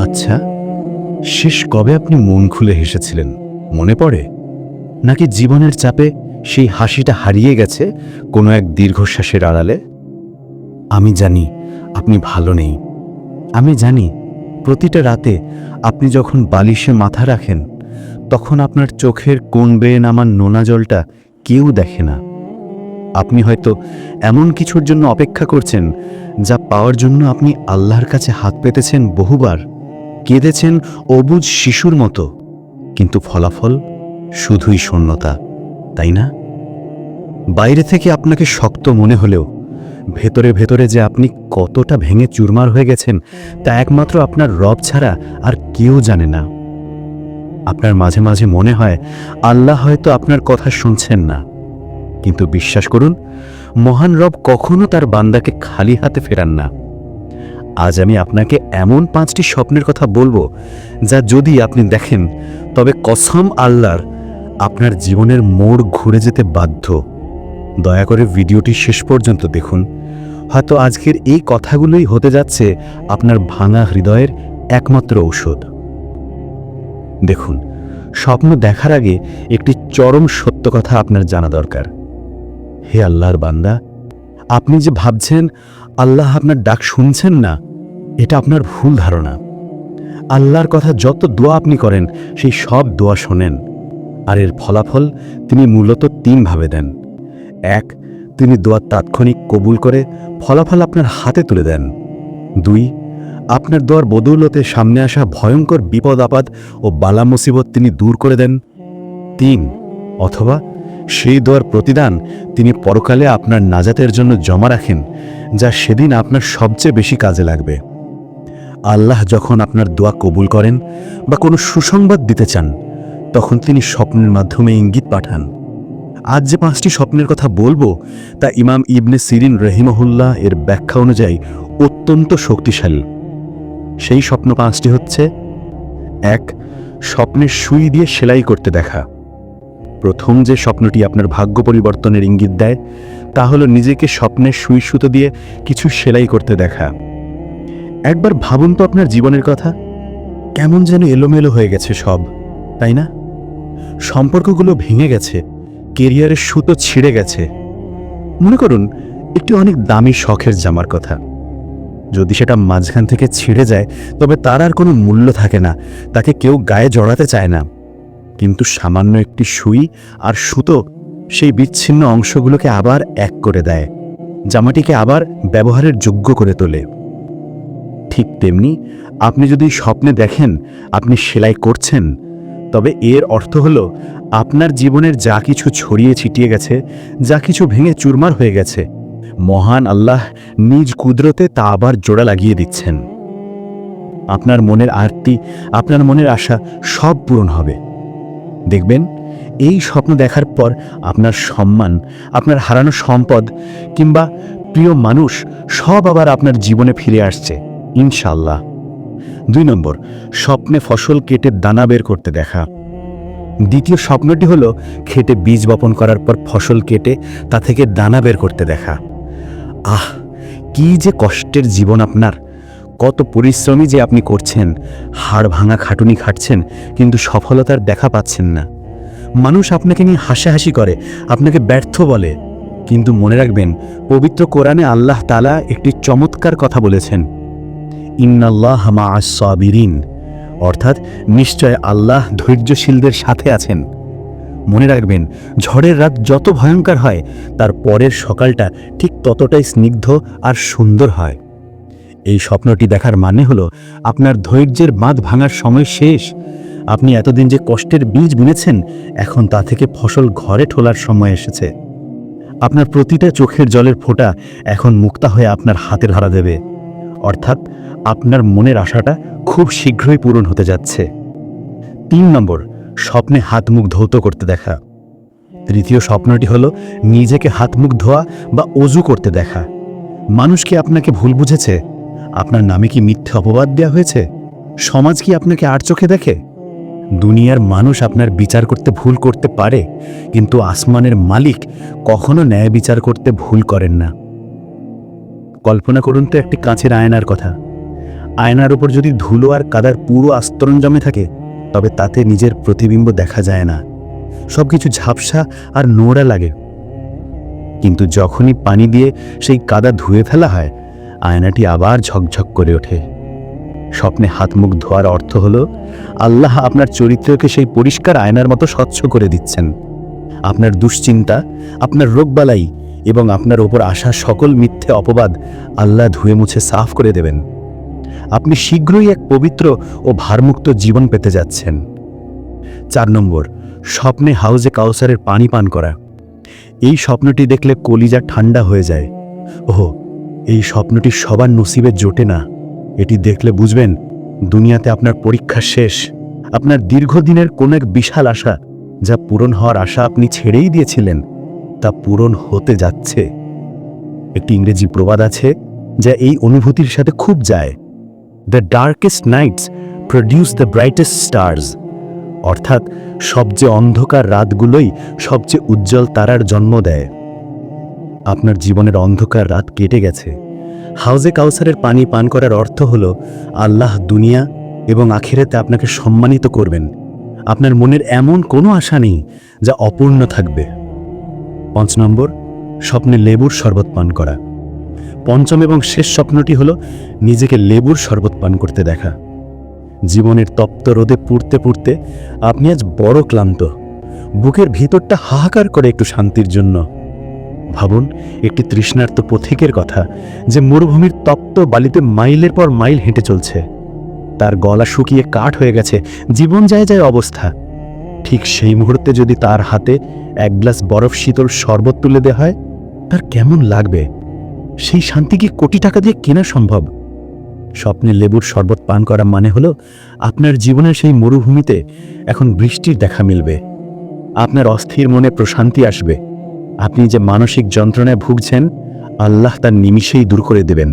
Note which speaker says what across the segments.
Speaker 1: আচ্ছা শেষ কবে আপনি মন খুলে হেসেছিলেন? মনে পড়ে? নাকি জীবনের চাপে সেই হাসিটা হারিয়ে গেছে কোনো এক দীর্ঘশ্বাসের আড়ালে? আমি জানি আপনি ভালো নেই। আমি জানি প্রতিটা রাতে আপনি যখন বালিশে মাথা রাখেন, তখন আপনার চোখের কোন বেয়ে নামার নোনা জলটা কেউ দেখে না। আপনি হয়তো এমন কিছুর জন্য অপেক্ষা করছেন যা পাওয়ার জন্য আপনি আল্লাহর কাছে হাত পেতেছেন বহুবার, কেঁদেছেন অবুজ শিশুর মতো। কিন্তু ফলাফল শুধুই শূন্যতা, তাই না? বাইরে থেকে আপনাকে শক্ত মনে হলেও, ভেতরে ভেতরে যে আপনি কতটা ভেঙে চুরমার হয়ে গেছেন, তা একমাত্র আপনার রব ছাড়া আর কেউ জানে না। আপনার মাঝে মাঝে মনে হয়, আল্লাহ হয়তো আপনার কথা শুনছেন না। কিন্তু বিশ্বাস করুন, মহান রব কখনো তার বান্দাকে খালি হাতে ফেরান না। আজ আমি আপনাকে এমন পাঁচটি স্বপ্নের কথা বলব, যা যদি আপনি দেখেন, তবে কসম আল্লাহর আপনার জীবনের মোড় ঘুরে যেতে বাধ্য। দয়া করে ভিডিওটি শেষ পর্যন্ত দেখুন। হয়তো আজকের এই কথাগুলোই হতে যাচ্ছে আপনার ভাঙা হৃদয়ের একমাত্র ঔষধ। দেখুন, স্বপ্ন দেখার আগে একটি চরম সত্য কথা আপনার জানা দরকার। হে আল্লাহর বান্দা, আপনি যে ভাবছেন আল্লাহ আপনার ডাক শুনছেন না, এটা আপনার ভুল ধারণা। আল্লাহর কথা যত দোয়া আপনি করেন, সেই সব দোয়া শোনেন। আর এর ফলাফল তিনি মূলত তিনভাবে দেন। এক, তিনি দোয়া তাৎক্ষণিক কবুল করে ফলাফল আপনার হাতে তুলে দেন। দুই, আপনার দোয়ার বদৌলতে সামনে আসা ভয়ঙ্কর বিপদ আপদ ও বালা মুসিবত তিনি দূর করে দেন। তিন, অথবা সেই দোয়ার প্রতিদান তিনি পরকালে আপনার নাজাতের জন্য জমা রাখেন, যা সেদিন আপনার সবচেয়ে বেশি কাজে লাগবে। আল্লাহ যখন আপনার দোয়া কবুল করেন বা কোনো সুসংবাদ দিতে চান, তখন তিনি স্বপ্নের মাধ্যমে ইঙ্গিত পাঠান। আজ যে পাঁচটি স্বপ্নের কথা বলব, তা ইমাম ইবনে সিরিন রহিমহুল্লাহ এর ব্যাখ্যা অনুযায়ী অত্যন্ত শক্তিশালী। সেই স্বপ্ন পাঁচটি হচ্ছে, এক, স্বপ্নের সুই দিয়ে সেলাই করতে দেখা। প্রথম যে স্বপ্নটি আপনার ভাগ্য পরিবর্তনের ইঙ্গিত দেয়, তা হলো নিজেকে স্বপ্নের সুই সুতো দিয়ে কিছু সেলাই করতে দেখা। একবার ভাবুন তো আপনার জীবনের কথা, কেমন যেন এলোমেলো হয়ে গেছে সব, তাই না? সম্পর্কগুলো ভেঙে গেছে, কেরিয়ারের সুতো ছিঁড়ে গেছে। মনে করুন, একটি অনেক দামি শখের জামার কথা। যদি সেটা মাঝখান থেকে ছিঁড়ে যায়, তবে তার আর কোনো মূল্য থাকে না, তাকে কেউ গায়ে জড়াতে চায় না। কিন্তু সামান্য একটি সুই আর সুতো সেই বিচ্ছিন্ন অংশগুলোকে আবার এক করে দেয়, জামাটিকে আবার ব্যবহারের যোগ্য করে তোলে। ঠিক তেমনি আপনি যদি স্বপ্নে দেখেন আপনি সেলাই করছেন, তবে এর অর্থ হল আপনার জীবনের যা কিছু ছড়িয়ে ছিটিয়ে গেছে, যা কিছু ভেঙে চুরমার হয়ে গেছে, মহান আল্লাহ নিজ কুদরতে তা আবার জোড়া লাগিয়ে দিচ্ছেন। আপনার মনের আরতি, আপনার মনের আশা সব পূরণ হবে। দেখবেন, এই স্বপ্ন দেখার পর আপনার সম্মান, আপনার হারানো সম্পদ কিংবা প্রিয় মানুষ সব আবার আপনার জীবনে ফিরে আসছে ইনশাল্লাহ দুই নম্বর, স্বপ্নে ফসল কেটে দানা বের করতে দেখা। দ্বিতীয় স্বপ্নটি হলো খেটে বীজ বপন করার পর ফসল কেটে তা থেকে দানা বের করতে দেখা। আহ, কি যে কষ্টের জীবন আপনার! কত পরিশ্রমী যে আপনি করছেন, হাড় ভাঙা খাটুনি খাটছেন, কিন্তু সফলতার দেখা পাচ্ছেন না। মানুষ আপনাকে নিয়ে হাসাহাসি করে, আপনাকে ব্যর্থ বলে। কিন্তু মনে রাখবেন, পবিত্র কোরআনে আল্লাহ তালা একটি চমৎকার কথা বলেছেন। ইন্নাল্লাহ মা সাবিরিন। অর্থাৎ, নিশ্চয় আল্লাহ ধৈর্যশীলদের সাথে আছেন। মনে রাখবেন, ঝড়ের রাত যত ভয়ঙ্কর হয়, তার পরের সকালটা ঠিক ততটাই স্নিগ্ধ আর সুন্দর হয়। এই স্বপ্নটি দেখার মানে হলো আপনার ধৈর্যের বাঁধ ভাঙার সময় শেষ। আপনি এতদিন যে কষ্টের বীজ বুনেছেন, এখন তা থেকে ফসল ঘরে ঠোলার সময় এসেছে। আপনার প্রতিটা চোখের জলের ফোঁটা এখন মুক্তা হয়ে আপনার হাতে ধরা দেবে। অর্থাৎ আপনার মনের আশাটা খুব শীঘ্রই পূরণ হতে যাচ্ছে। তিন নম্বর, স্বপ্নে হাত মুখ ধৌত করতে দেখা। তৃতীয় স্বপ্নটি হলো নিজেকে হাত মুখ ধোয়া বা অজু করতে দেখা। মানুষ কি আপনাকে ভুল বুঝেছে? আপনার নামে কি মিথ্যে অপবাদ দেওয়া হয়েছে? সমাজ কি আপনাকে আর চোখে দেখে? দুনিয়ার মানুষ আপনার বিচার করতে ভুল করতে পারে, কিন্তু আসমানের মালিক কখনো ন্যায় বিচার করতে ভুল করেন না। কল্পনা করুন তো একটি কাঁচের আয়নার কথা। আয়নার উপর যদি ধুলো আর কাদার পুরো আস্তরণ জমে থাকে, তবে তাতে নিজের প্রতিবিম্ব দেখা যায় না। সব কিছু ঝাপসা আর নোংরা লাগে। কিন্তু যখনই পানি দিয়ে সেই কাদা ধুয়ে ফেলা হয় আয়নাটি আবার ঝকঝক করে ওঠে। স্বপ্নে হাত মুখ ধোয়ার অর্থ হল, আল্লাহ আপনার চরিত্রকে সেই পরিষ্কার আয়নার মতো স্বচ্ছ করে দিচ্ছেন। আপনার দুশ্চিন্তা, আপনার রোগবালাই এবং আপনার ওপর আসা সকল মিথ্যে অপবাদ আল্লাহ ধুয়ে মুছে সাফ করে দেবেন। আপনি শীঘ্রই এক পবিত্র ও ভারমুক্ত জীবন পেতে যাচ্ছেন। চার নম্বর, স্বপ্নে হাউজে কাউসারের পানি পান করা। এই স্বপ্নটি দেখলে কলিজা ঠান্ডা হয়ে যায়। ওহ এই স্বপ্নটি সবার নসিবে জোটে না। এটি দেখলে বুঝবেন, দুনিয়াতে আপনার পরীক্ষা শেষ। আপনার দীর্ঘদিনের কোন এক বিশাল আশা যা পূরণ হওয়ার আশা আপনি ছেড়েই দিয়েছিলেন, তা পূরণ হতে যাচ্ছে। একটি ইংরেজি প্রবাদ আছে যা এই অনুভূতির সাথে খুব যায়। The darkest nights produce the brightest stars অর্থাৎ, সবচেয়ে অন্ধকার রাতগুলোই সবচেয়ে উজ্জ্বল তারার জন্ম দেয়। আপনার জীবনের অন্ধকার রাত কেটে গেছে। হাউজে কাউসারের পানি পান করার অর্থ হল, আল্লাহ দুনিয়া এবং আখিরাতে আপনাকে সম্মানিত করবেন। আপনার মনের এমন কোনো আশা নেই যা অপূর্ণ থাকবে। পাঁচ নম্বর, স্বপ্নে লেবুর শরবত পান করা। পঞ্চম এবং শেষ স্বপ্নটি হল, নিজেকে লেবুর শরবত পান করতে দেখা। জীবনের তপ্ত রোদে পুড়তে পুড়তে আপনি আজ বড় ক্লান্ত। বুকের ভিতরটা হাহাকার করে একটু শান্তির জন্য। ভাবুন, একটি তৃষ্ণার্ত পথিকের কথা, যে মরুভূমির তপ্ত বালিতে মাইলের পর মাইল হেঁটে চলছে। তার গলা শুকিয়ে কাঠ হয়ে গেছে, জীবন যায় যায় অবস্থা। ঠিক সেই মুহূর্তে যদি তার হাতে এক গ্লাস বরফ শীতল শরবত তুলে দেওয়া হয়, তার কেমন লাগবে? সেই শান্তি কি কোটি টাকা দিয়ে কেনা সম্ভব? স্বপ্নে লেবুর শরবত পান করা মানে হলো, আপনার জীবনের সেই মরুভূমিতে এখন বৃষ্টির দেখা মিলবে। আপনার অস্থির মনে প্রশান্তি আসবে। আপনি যে মানসিক যন্ত্রণায় ভুগছেন, আল্লাহ তার নিমিষেই দূর করে দেবেন।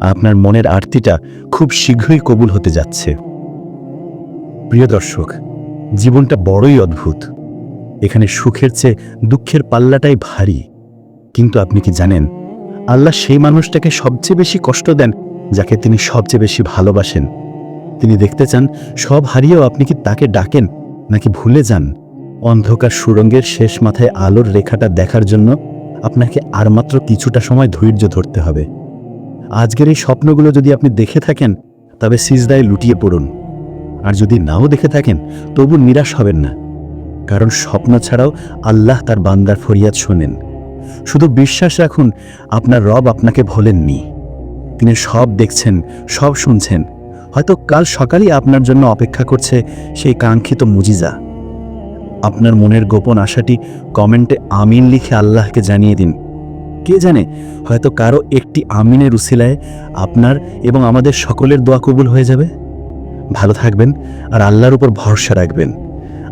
Speaker 1: আপনার মনের আরতিটা খুব শীঘ্রই কবুল হতে যাচ্ছে। প্রিয় দর্শক, জীবনটা বড়ই অদ্ভুত। এখানে সুখের চেয়ে দুঃখের পাল্লাটাই ভারী। কিন্তু আপনি কি জানেন, আল্লাহ সেই মানুষটাকে সবচেয়ে বেশি কষ্ট দেন যাকে তিনি সবচেয়ে বেশি ভালোবাসেন। তিনি দেখতে চান সব হারিয়েও আপনি কি তাকে ডাকেন নাকি ভুলে যান? অন্ধকার সুরঙ্গের শেষ মাথায় আলোর রেখাটা দেখার জন্য আপনাকে আর মাত্র কিছুটা সময় ধৈর্য ধরতে হবে। আজকের এই স্বপ্নগুলো যদি আপনি দেখে থাকেন, তবে সিজদায় লুটিয়ে পড়ুন। আর যদি নাও দেখে থাকেন, তবু নিরাশ হবেন না। কারণ স্বপ্ন ছাড়াও আল্লাহ তার বান্দার ফরিয়াদ শোনেন। শুধু বিশ্বাস রাখুন, আপনার রব আপনাকে ভোলেননি। তিনি সব দেখছেন, সব শুনছেন। হয়তো কাল সকালেই আপনার জন্য অপেক্ষা করছে সেই কাঙ্ক্ষিত মুজিজা। আপনার মনের গোপন আশাটি কমেন্টে আমিন লিখে আল্লাহকে জানিয়ে দিন। কে জানে, হয়তো কারও একটি আমিনের উসিলায় আপনার এবং আমাদের সকলের দোয়া কবুল হয়ে যাবে? ভালো থাকবেন আর আল্লাহর উপর ভরসা রাখবেন।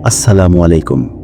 Speaker 1: আসসালামু আলাইকুম।